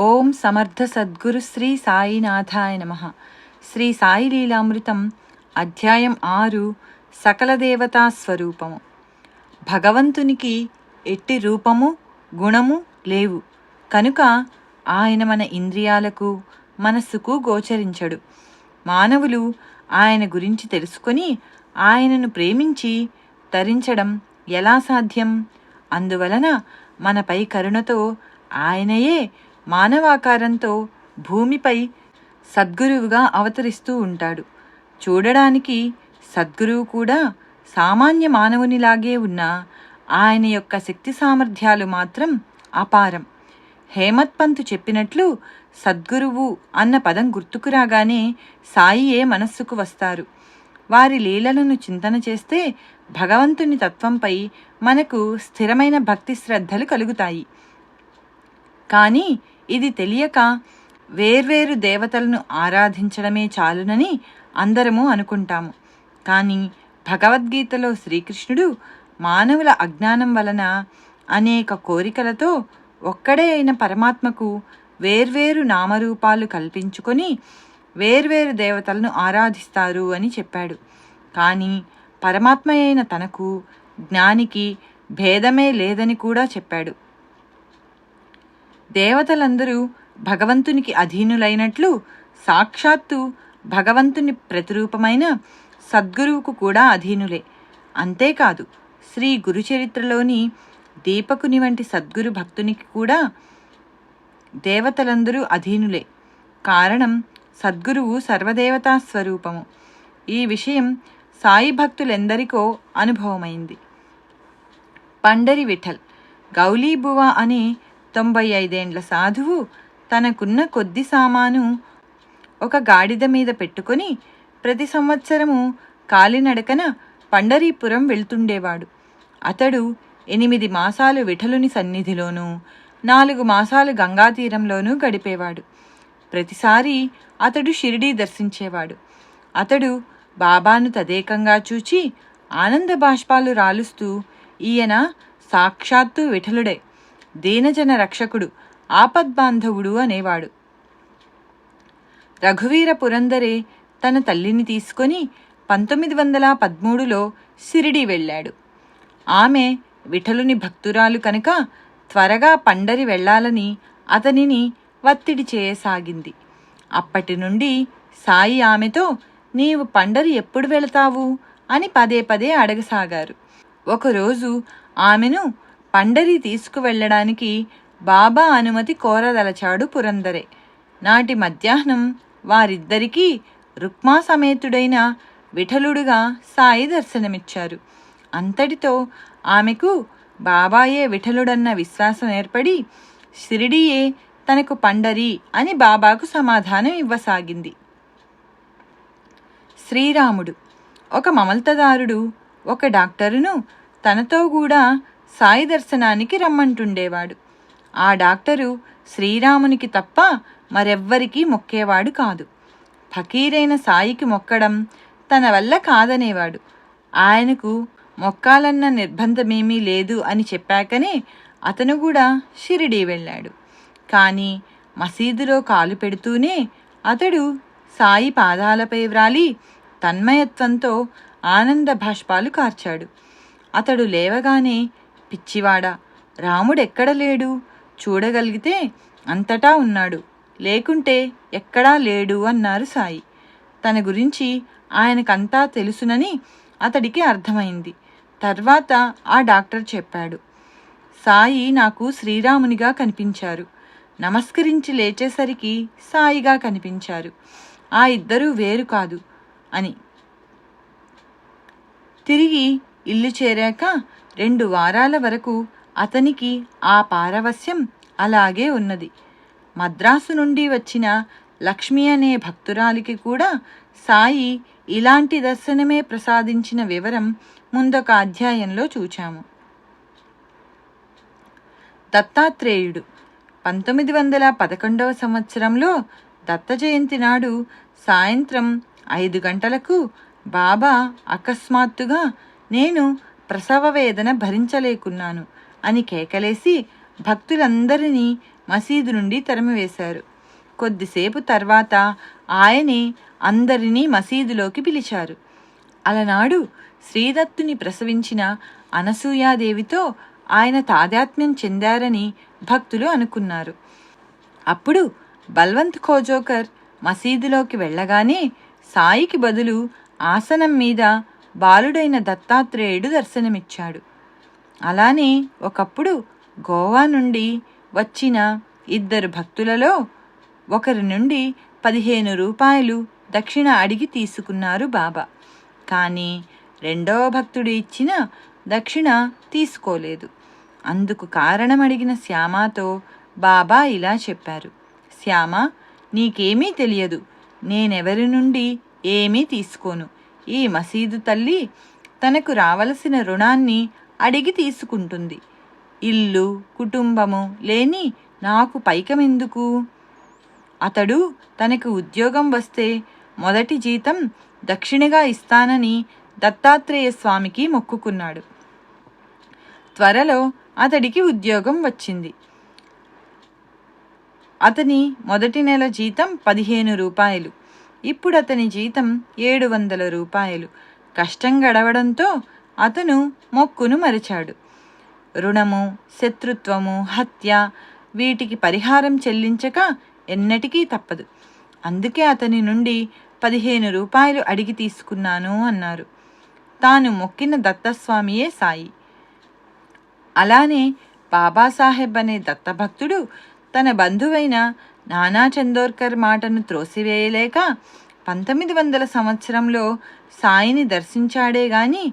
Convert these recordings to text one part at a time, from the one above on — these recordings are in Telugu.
ఓం సమర్థ సద్గురు శ్రీ సాయినాథాయ నమ. శ్రీ సాయి లీలామృతం అధ్యాయం ఆరు సకల దేవతా స్వరూపము. భగవంతునికి ఎట్టి రూపము గుణము లేవు. కనుక ఆయన మన ఇంద్రియాలకు మనస్సుకు గోచరించడు. మానవులు ఆయన గురించి తెలుసుకొని ఆయనను ప్రేమించి తరించడం ఎలా సాధ్యం? అందువలన మనపై కరుణతో ఆయనయే మానవాకారంతో భూమిపై సద్గురువుగా అవతరిస్తూ ఉంటాడు. చూడడానికి సద్గురువు కూడా సామాన్య మానవునిలాగే ఉన్న ఆయన యొక్క శక్తి సామర్థ్యాలు మాత్రం అపారం. హేమత్ పంత్ చెప్పినట్లు సద్గురువు అన్న పదం గుర్తుకు రాగానే సాయియే మనస్సుకు వస్తారు. వారి లీలలను చింతన చేస్తే భగవంతుని తత్వంపై మనకు స్థిరమైన భక్తి శ్రద్ధలు కలుగుతాయి. కానీ ఇది తెలియక వేర్వేరు దేవతలను ఆరాధించడమే చాలునని అందరము అనుకుంటాము. కానీ భగవద్గీతలో శ్రీకృష్ణుడు మానవుల అజ్ఞానం వలన అనేక కోరికలతో ఒక్కడే అయిన పరమాత్మకు వేర్వేరు నామరూపాలు కల్పించుకొని వేర్వేరు దేవతలను ఆరాధిస్తారు అని చెప్పాడు. కానీ పరమాత్మ అయిన తనకు జ్ఞానికి భేదమే లేదని కూడా చెప్పాడు. దేవతలందరూ భగవంతునికి అధీనులైనట్లు సాక్షాత్తు భగవంతుని ప్రతిరూపమైన సద్గురువుకు కూడా అధీనులే. అంతేకాదు శ్రీ గురుచరిత్రలోని దీపకుని వంటి సద్గురు భక్తునికి కూడా దేవతలందరూ అధీనులే. కారణం సద్గురువు సర్వదేవతా స్వరూపము. ఈ విషయం సాయి భక్తులెందరికో అనుభవమైంది. పండరి విఠల్ గౌలీబువ అనే తొంభై ఐదేండ్ల సాధువు తనకున్న కొద్ది సామాను ఒక గాడిద మీద పెట్టుకొని ప్రతి సంవత్సరము కాలినడకన పండరీపురం వెళ్తుండేవాడు. అతడు ఎనిమిది మాసాలు విఠలుని సన్నిధిలోనూ నాలుగు మాసాలు గంగాతీరంలోనూ గడిపేవాడు. ప్రతిసారి అతడు షిరిడీ దర్శించేవాడు. అతడు బాబాను తదేకంగా చూచి ఆనంద బాష్పాలు రాలుస్తూ ఈయన సాక్షాత్తు విఠలుడే. దీనజన రక్షకుడు ఆపద్బాంధవుడు అనేవాడు. రఘువీర పురందరే తన తల్లిని తీసుకొని పంతొమ్మిది వందల పదమూడులో సిరిడి వెళ్ళాడు. ఆమె విఠలుని భక్తురాలు కనుక త్వరగా పండరి వెళ్ళాలని అతనిని వత్తిడి చేయసాగింది. అప్పటి నుండి సాయి ఆమెతో నీవు పండరి ఎప్పుడు వెళతావు? అని పదే పదే అడగసాగారు. ఒకరోజు ఆమెను పండరి తీసుకువెళ్ళడానికి బాబా అనుమతి కోరదలచాడు పురందరే. నాటి మధ్యాహ్నం వారిద్దరికీ రుక్మా సమేతుడైన విఠలుడుగా సాయి దర్శనమిచ్చారు. అంతటితో ఆమెకు బాబాయే విఠలుడన్న విశ్వాసం ఏర్పడి షిరిడియే తనకు పండరి అని బాబాకు సమాధానం ఇవ్వసాగింది. శ్రీరాముడు ఒక మమల్తదారుడు ఒక డాక్టరును తనతో కూడా సాయి దర్శనానికి రమ్మంటుండేవాడు. ఆ డాక్టరు శ్రీరామునికి తప్ప మరెవ్వరికీ మొక్కేవాడు కాదు. ఫకీరైన సాయికి మొక్కడం తన వల్ల కాదనేవాడు. ఆయనకు మొక్కాలన్న నిర్బంధమేమీ లేదు అని చెప్పాకనే అతను కూడా షిరిడీ వెళ్ళాడు. కానీ మసీదులో కాలు పెడుతూనే అతడు సాయి పాదాలపై వ్రాలి తన్మయత్వంతో ఆనంద భాష్పాలు కార్చాడు. అతడు లేవగానే పిచ్చివాడా. రాముడెక్కడ లేడు? చూడగలిగితే అంతటా ఉన్నాడు. లేకుంటే ఎక్కడా లేడు అన్నారు సాయి. తన గురించి ఆయనకంతా తెలుసునని అతడికి అర్థమైంది. తర్వాత ఆ డాక్టర్ చెప్పాడు. సాయి నాకు శ్రీరామునిగా కనిపించారు. నమస్కరించి లేచేసరికి సాయిగా కనిపించారు. ఆ ఇద్దరూ వేరు కాదు అని. తిరిగి ఇల్లు చేరాక రెండు వారాల వరకు అతనికి ఆ పారవస్యం అలాగే ఉన్నది. మద్రాసు నుండి వచ్చిన లక్ష్మి అనే భక్తురాలికి కూడా సాయి ఇలాంటి దర్శనమే ప్రసాదించిన వివరం ముందొక అధ్యాయంలో చూచాము. దత్తాత్రేయుడు పంతొమ్మిది వందల పదకొండవ సంవత్సరంలో దత్త జయంతి నాడు సాయంత్రం ఐదు గంటలకు బాబా అకస్మాత్తుగా నేను ప్రసవ వేదన భరించలేకున్నాను అని కేకలేసి భక్తులందరినీ మసీదు నుండి తరిమివేశారు. కొద్దిసేపు తర్వాత ఆయనే అందరినీ మసీదులోకి పిలిచారు. అలనాడు శ్రీదత్తుని ప్రసవించిన అనసూయాదేవితో ఆయన తాదాత్మ్యం చెందారని భక్తులు అనుకున్నారు. అప్పుడు బల్వంత్ ఖోజోకర్ మసీదులోకి వెళ్ళగానే సాయికి బదులు ఆసనం మీద బాలుడైన దత్తాత్రేయుడు దర్శనమిచ్చాడు. అలానే ఒకప్పుడు గోవా నుండి వచ్చిన ఇద్దరు భక్తులలో ఒకరి నుండి పదిహేను రూపాయలు దక్షిణ అడిగి తీసుకున్నారు బాబా. కానీ రెండవ భక్తుడు ఇచ్చిన దక్షిణ తీసుకోలేదు. అందుకు కారణం అడిగిన శ్యామతో బాబా ఇలా చెప్పారు. శ్యామ నీకేమీ తెలియదు. నేనెవరి నుండి ఏమీ తీసుకోను. ఈ మసీదు తల్లి తనకు రావలసిన రుణాన్ని అడిగి తీసుకుంటుంది. ఇల్లు కుటుంబము లేని నాకు పైకమెందుకు? అతడు తనకు ఉద్యోగం వస్తే మొదటి జీతం దక్షిణగా ఇస్తానని దత్తాత్రేయ స్వామికి మొక్కుకున్నాడు. త్వరలో అతడికి ఉద్యోగం వచ్చింది. అతని మొదటి నెల జీతం పదిహేను రూపాయలు. ఇప్పుడు అతని జీతం ఏడు వందల రూపాయలు. కష్టం గడవడంతో అతను మొక్కును మరిచాడు. రుణము శత్రుత్వము హత్య వీటికి పరిహారం చెల్లించక ఎన్నటికీ తప్పదు. అందుకే అతని నుండి పదిహేను రూపాయలు అడిగి తీసుకున్నాను అన్నారు. తాను మొక్కిన దత్తస్వామియే సాయి. అలానే బాబాసాహెబ్ అనే దత్తభక్తుడు తన బంధువైన నానా చందోర్కర్ మాటను త్రోసివేయలేక పంతొమ్మిది వందల సంవత్సరంలో సాయిని దర్శించాడే గాని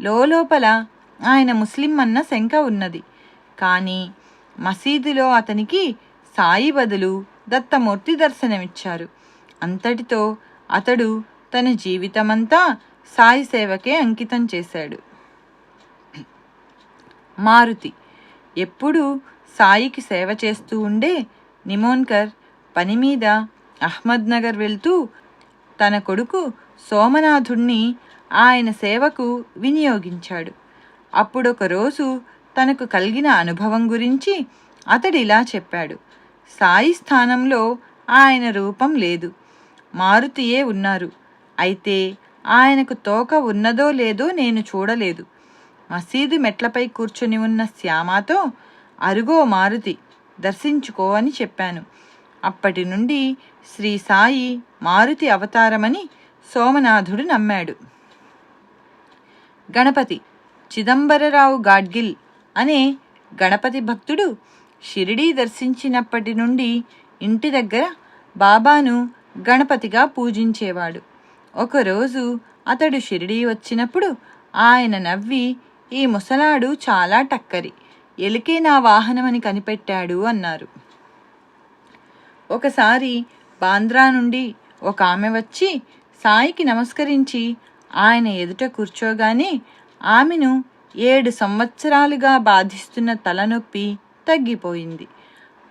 లోపల ఆయన ముస్లిం అన్న శంక ఉన్నది. కానీ మసీదులో అతనికి సాయి బదులు దత్తమూర్తి దర్శనమిచ్చారు. అంతటితో అతడు తన జీవితమంతా సాయి సేవకే అంకితం చేశాడు. మారుతి. ఎప్పుడూ సాయికి సేవ చేస్తూ ఉండే నిమోన్కర్ పని మీద అహ్మద్నగర్ వెళ్తూ తన కొడుకు సోమనాథుణ్ణి ఆయన సేవకు వినియోగించాడు. అప్పుడొకరోజు తనకు కలిగిన అనుభవం గురించి అతడిలా చెప్పాడు. సాయి స్థానంలో ఆయన రూపం లేదు. మారుతియే ఉన్నారు. అయితే ఆయనకు తోక ఉన్నదో లేదో నేను చూడలేదు. మసీదు మెట్లపై కూర్చుని ఉన్న శ్యామాతో అరుగో మారుతి దర్శించుకో అని చెప్పాను. అప్పటి నుండి శ్రీ సాయి మారుతి అవతారమని సోమనాథుడు నమ్మాడు. గణపతి చిదంబరరావు గాడ్గిల్ అనే గణపతి భక్తుడు షిరిడీ దర్శించినప్పటి నుండి ఇంటి దగ్గర బాబాను గణపతిగా పూజించేవాడు. ఒకరోజు అతడు షిరిడీ వచ్చినప్పుడు ఆయన నవ్వి ఈ ముసలాడు చాలా టక్కరి ఎలికే నా వాహనమని కనిపెట్టాడు అన్నారు. ఒకసారి బాంద్రా నుండి ఒక ఆమె వచ్చి సాయికి నమస్కరించి ఆయన ఎదుట కూర్చోగానే ఆమెను ఏడు సంవత్సరాలుగా బాధిస్తున్న తలనొప్పి తగ్గిపోయింది.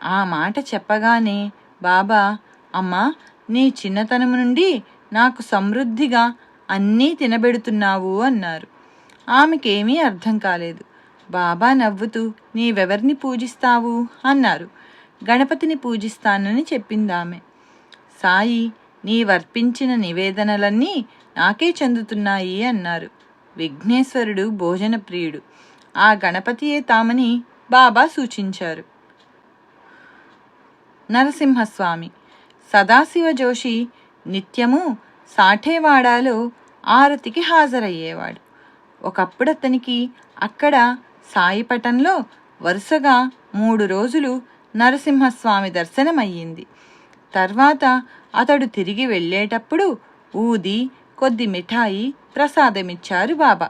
ఆ మాట చెప్పగానే బాబా అమ్మా నీ చిన్నతనం నుండి నాకు సమృద్ధిగా అన్నీ తినబెడుతున్నావు అన్నారు. ఆమెకేమీ అర్థం కాలేదు. బాబా నవ్వుతూ నీవెవరిని పూజిస్తావు? అన్నారు. గణపతిని పూజిస్తానని చెప్పిందామె. సాయి నీవర్పించిన నివేదనలన్నీ నాకే చెందుతున్నాయి అన్నారు. విఘ్నేశ్వరుడు భోజన ప్రియుడు ఆ గణపతియే తామని బాబా సూచించారు. నరసింహస్వామి సదాశివ జోషి నిత్యము సాఠేవాడాలో ఆరతికి హాజరయ్యేవాడు. ఒకప్పుడు అతనికి అక్కడ సాయిపటంలో వరుసగా మూడు రోజులు నరసింహస్వామి దర్శనమయ్యింది తర్వాత అతడు తిరిగి వెళ్ళేటప్పుడు ఊది కొద్ది మిఠాయి ప్రసాదమిచ్చారు బాబా.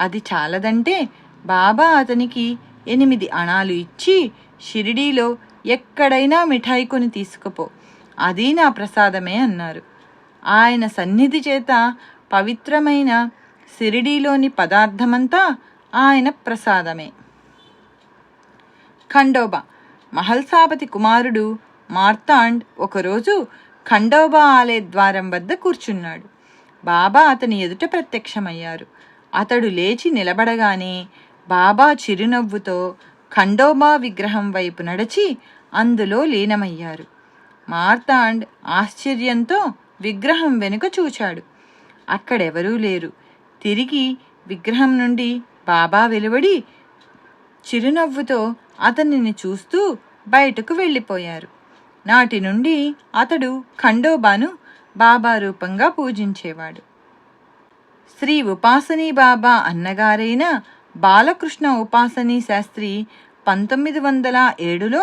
అది చాలదంటే బాబా అతనికి ఎనిమిది అణాలు ఇచ్చి షిరిడీలో ఎక్కడైనా మిఠాయి కొని తీసుకుపో. అది నా ప్రసాదమే అన్నారు. ఆయన సన్నిధి చేత పవిత్రమైన సిరిడీలోని పదార్థమంతా ఆయన ప్రసాదమే. ఖండోబా మహల్సాపతి కుమారుడు మార్తాండ్ ఒకరోజు ఖండోబా ఆలయ ద్వారం వద్ద కూర్చున్నాడు. బాబా అతని ఎదుట ప్రత్యక్షమయ్యారు. అతడు లేచి నిలబడగానే బాబా చిరునవ్వుతో ఖండోబా విగ్రహం వైపు నడిచి అందులో లీనమయ్యారు. మార్తాండ్ ఆశ్చర్యంతో విగ్రహం వెనుక చూచాడు. అక్కడెవరూ లేరు. తిరిగి విగ్రహం నుండి బాబా వెలువడి చిరునవ్వుతో అతనిని చూస్తూ బయటకు వెళ్ళిపోయారు. నాటి నుండి అతడు ఖండోబాను బాబా రూపంగా పూజించేవాడు. శ్రీ ఉపాసనీ బాబా అన్నగారైన బాలకృష్ణ ఉపాసనీ శాస్త్రి పంతొమ్మిది వందల ఏడులో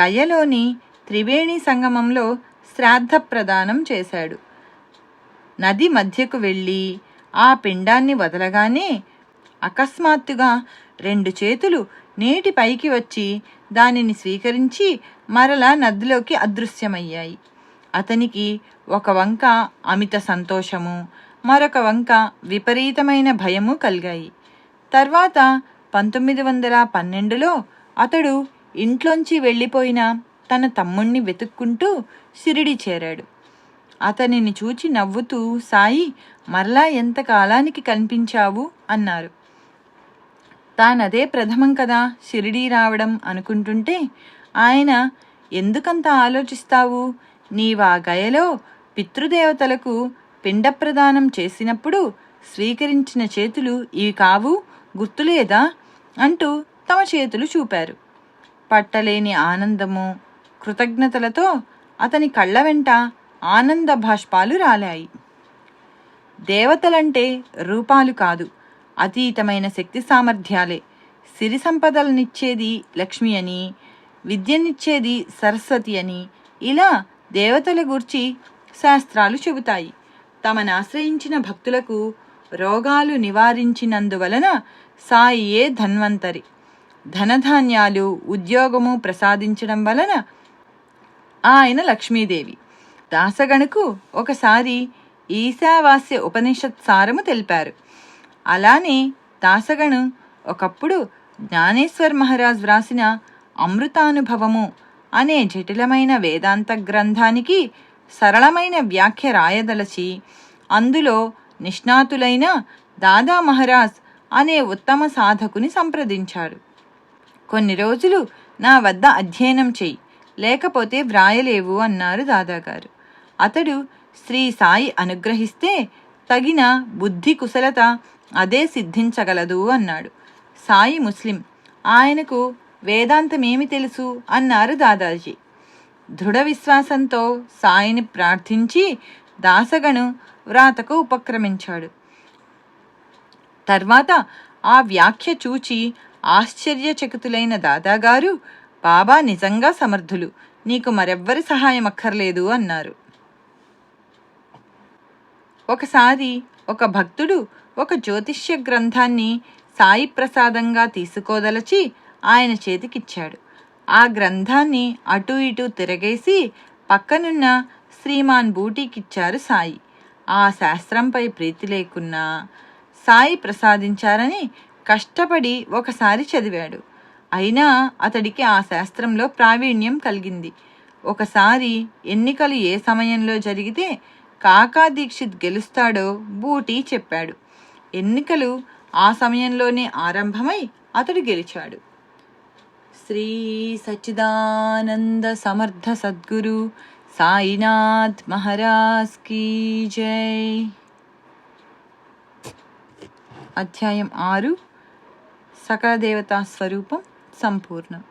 గయలోని త్రివేణి సంగమంలో శ్రాద్ధ ప్రదానం చేశాడు. నది మధ్యకు వెళ్ళి ఆ పిండాన్ని వదలగానే అకస్మాత్తుగా రెండు చేతులు నీటి పైకి వచ్చి దానిని స్వీకరించి మరలా నదిలోకి అదృశ్యమయ్యాయి. అతనికి ఒక వంక అమిత సంతోషము మరొక వంక విపరీతమైన భయము కలిగాయి. తర్వాత పంతొమ్మిది వందల పన్నెండులో అతడు ఇంట్లోంచి వెళ్ళిపోయిన తన తమ్ముణ్ణి వెతుక్కుంటూ సిరిడి చేరాడు. అతనిని చూచి నవ్వుతూ సాయి మరలా ఎంత కాలానికి కనిపించావు? అన్నారు. తానదే ప్రథమం కదా షిరిడీ రావడం అనుకుంటుంటే ఆయన ఎందుకంత ఆలోచిస్తావు? నీవా గయలో పితృదేవతలకు పిండ ప్రదానం చేసినప్పుడు స్వీకరించిన చేతులు ఇవి కావు గుర్తులేదా? అంటూ తమ చేతులు చూపారు. పట్టలేని ఆనందము కృతజ్ఞతలతో అతని కళ్ళ వెంట ఆనంద భాష్పాలు రాలాయి. దేవతలంటే రూపాలు కాదు. అతీతమైన శక్తి సామర్థ్యాలే. సిరి సంపదలనిచ్చేది లక్ష్మి అని విద్యనిచ్చేది సరస్వతి అని ఇలా దేవతల గూర్చి శాస్త్రాలు చెబుతాయి. తమను ఆశ్రయించిన భక్తులకు రోగాలు నివారించినందువలన సాయియే ధన్వంతరి. ధనధాన్యాలు ఉద్యోగము ప్రసాదించడం వలన ఆయన లక్ష్మీదేవి. దాసగణకు ఒకసారి ఈశావాస్య ఉపనిషత్ సారము తెలిపారు. అలానే దాసగణు ఒకప్పుడు జ్ఞానేశ్వర్ మహారాజ్ వ్రాసిన అమృతానుభవము అనే జటిలమైన వేదాంత గ్రంథానికి సరళమైన వ్యాఖ్య రాయదలచి అందులో నిష్ణాతులైన దాదా మహారాజ్ అనే ఉత్తమ సాధకుని సంప్రదించాడు. కొన్ని రోజులు నా వద్ద అధ్యయనం చెయ్యి లేకపోతే వ్రాయలేవు అన్నారు దాదాగారు. అతడు శ్రీ సాయి అనుగ్రహిస్తే తగిన బుద్ధి కుశలత అదే సిద్ధించగలదు అన్నాడు. సాయి ముస్లిం ఆయనకు వేదాంతమేమి తెలుసు? అన్నారు దాదాజీ. దృఢ విశ్వాసంతో సాయిని ప్రార్థించి దాసగను వ్రాతకు ఉపక్రమించాడు. తర్వాత ఆ వ్యాఖ్య చూచి ఆశ్చర్యచకితులైన దాదాగారు బాబా నిజంగా సమర్థులు నీకు మరెవ్వరి సహాయం అక్కర్లేదు అన్నారు. ఒకసారి ఒక భక్తుడు ఒక జ్యోతిష్య గ్రంథాన్ని సాయి ప్రసాదంగా తీసుకోదలచి ఆయన చేతికిచ్చాడు. ఆ గ్రంథాన్ని అటు ఇటు తిరగేసి పక్కనున్న శ్రీమాన్ బూటీకిచ్చారు సాయి. ఆ శాస్త్రంపై ప్రీతి లేకున్నా సాయి ప్రసాదించారని కష్టపడి ఒకసారి చదివాడు. అయినా అతడికి ఆ శాస్త్రంలో ప్రావీణ్యం కలిగింది. ఒకసారి ఎన్నికలు ఏ సమయంలో జరిగితే కాకా దీక్షిత్ గెలుస్తాడో బూటీ చెప్పాడు. ఎన్నికలు ఆ సమయంలోనే ఆరంభమై అతడు గెలిచాడు. శ్రీ సచ్చిదానంద సమర్థ సద్గురు సాయినాథ్ మహారాజ్ కీ జై. అధ్యాయం ఆరు. సకల దేవతా స్వరూపం సంపూర్ణం.